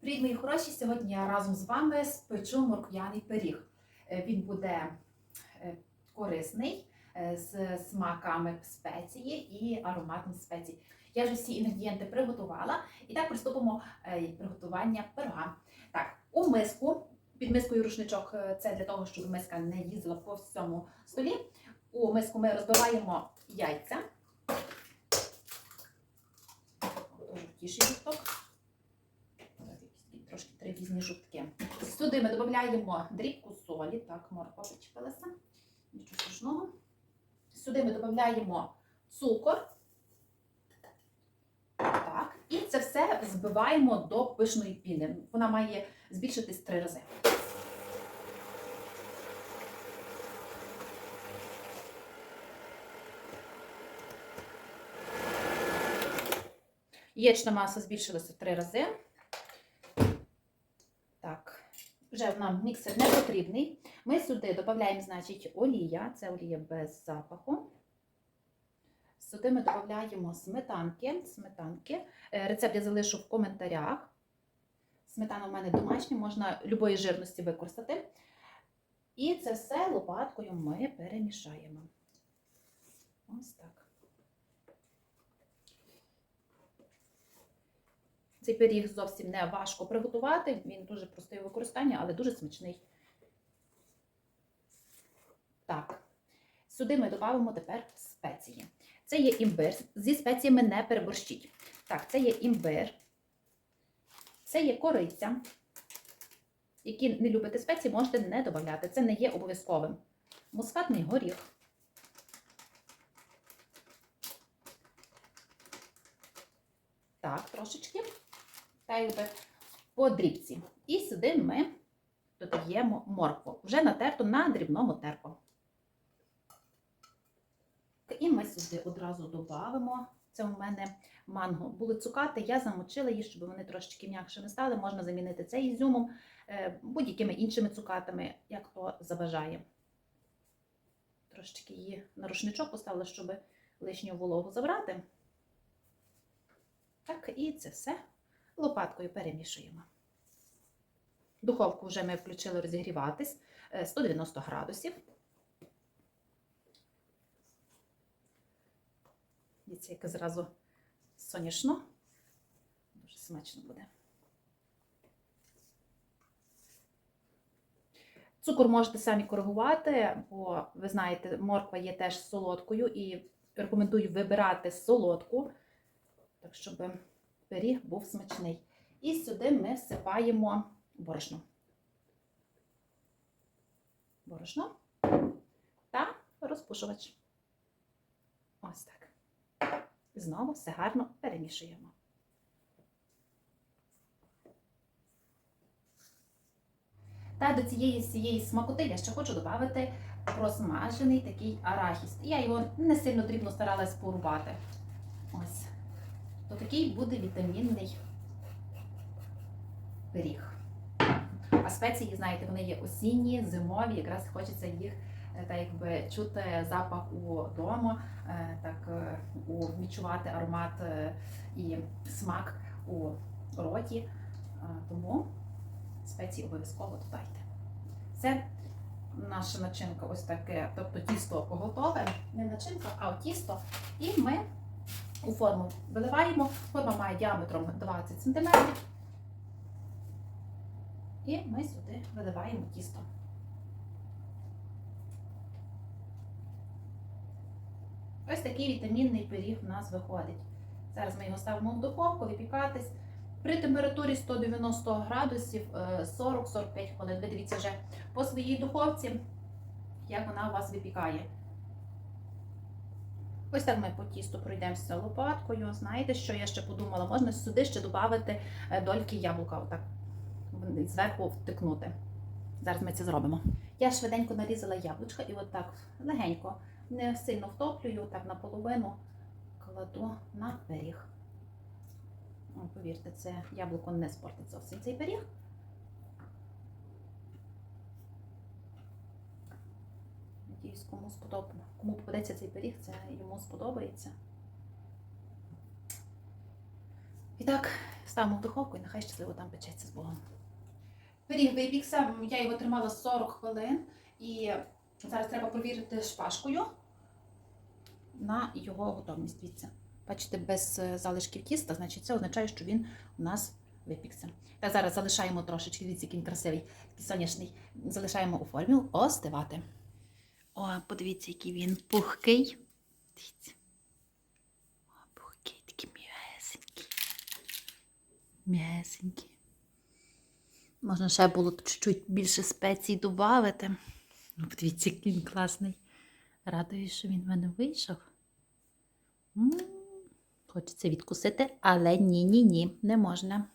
Привіт, мої хороші! Сьогодні я разом з вами спечу морквяний пиріг. Е, Він буде е, корисний е, з смаками спеції і ароматом спецій. Я вже всі інгредієнти приготувала. І так приступимо е, приготування пирога. Так, у миску, під мискою рушничок це для того, щоб миска не їздила по всьому столі. У миску ми розбиваємо яйця. Жовтіший жовток. Трошки різні жовтки. Сюди ми додаємо дрібку солі, так, морква вичепилася, нічого страшного. Сюди ми додаємо цукор. Так, і це все збиваємо до пишної піни. Вона має збільшитись три рази. Яєчна маса збільшилася в три рази. Так, вже нам міксер не потрібний. Ми сюди додаємо, значить, олія, це олія без запаху. Сюди ми додаємо сметанки. сметанки. Е, Рецепт я залишу в коментарях. Сметана у мене домашня, можна любої жирності використати. І це все лопаткою ми перемішаємо. Ось так. Цей пиріг зовсім не важко приготувати, він дуже простий у використанні, але дуже смачний. Так, сюди ми додамо тепер спеції. Це є імбир. Зі спеціями не переборщіть. Так, це є імбир, це є кориця. Які не любите спеції, можете не додати. Це не є обов'язковим. Мускатний горіх. Так, трошечки та якби по дрібці. І сюди ми додаємо моркву. Вже натерту на дрібному терку. І ми сюди одразу додамо. Це у мене манго. Були цукати, я замочила їх, щоб вони трошечки м'якшими стали. Можна замінити це ізюмом, е, будь-якими іншими цукатами, як хто забажає. Трошечки її на рушничок поставила, щоб лишню вологу забрати. Так, і це все лопаткою перемішуємо. Духовку вже ми включили розігріватись е, 190 градусів. Дивіться, яке зразу соняшно. Дуже смачно буде. Цукор можете самі коригувати, бо ви знаєте, морква є теж солодкою і рекомендую вибирати солодку, так щоб пиріг був смачний. І сюди ми всипаємо борошно. Борошно та розпушувач. Ось так. Знову все гарно перемішуємо. Та до цієї всієї смакоти я ще хочу додати просмажений такий арахіс. Я його не сильно дрібно старалась порубати. Ось. То такий буде вітамінний пиріг. А спеції, знаєте, вони є осінні, зимові, якраз хочеться їх е, так якби чути запах у дому, е, так е, у відчувати аромат і смак у роті. Тому спеції обов'язково додайте. Це наша начинка ось таке, тобто тісто готове, не начинка, а тісто. І ми у форму виливаємо. Форма має діаметром 20 см. І ми сюди виливаємо тісто. Ось такий вітамінний пиріг в нас виходить. Зараз ми його ставимо в духовку, випікатись. При температурі 190 градусів е, 40-45 хвилин. Ви дивіться вже по своїй духовці, як вона у вас випікає. Ось так ми по тісту пройдемося лопаткою. Знаєте, що я ще подумала? Можна сюди ще додати е, дольки яблука, отак зверху втикнути. Зараз ми це зробимо. Я швиденько нарізала яблучка і отак легенько, не сильно втоплюю, так наполовину кладу на пиріг. Повірте, це яблуко не спортить зовсім цей пиріг. Надіюсь, кому сподобається. Кому попадеться цей пиріг, це йому сподобається. І так, ставимо в духовку і нехай щасливо там печеться з Богом. Пиріг випікся, я його тримала 40 хвилин і зараз треба провірити шпажкою на його готовність. Дивіться. Бачите, без е, залишків тіста, значить це означає, що він у нас випікся. Та зараз залишаємо трошечки, дивіться, який красивий, такий сонячний. Залишаємо у формі остивати. О, подивіться, який він пухкий. Дивіться. О, пухкий, такий м'ясенький. М'ясенький. Можна ще було чуть-чуть більше спецій додати. Ну, подивіться, який він класний. Радую, що він в мене вийшов. М, Хочеться відкусити, але ні-ні-ні, не можна.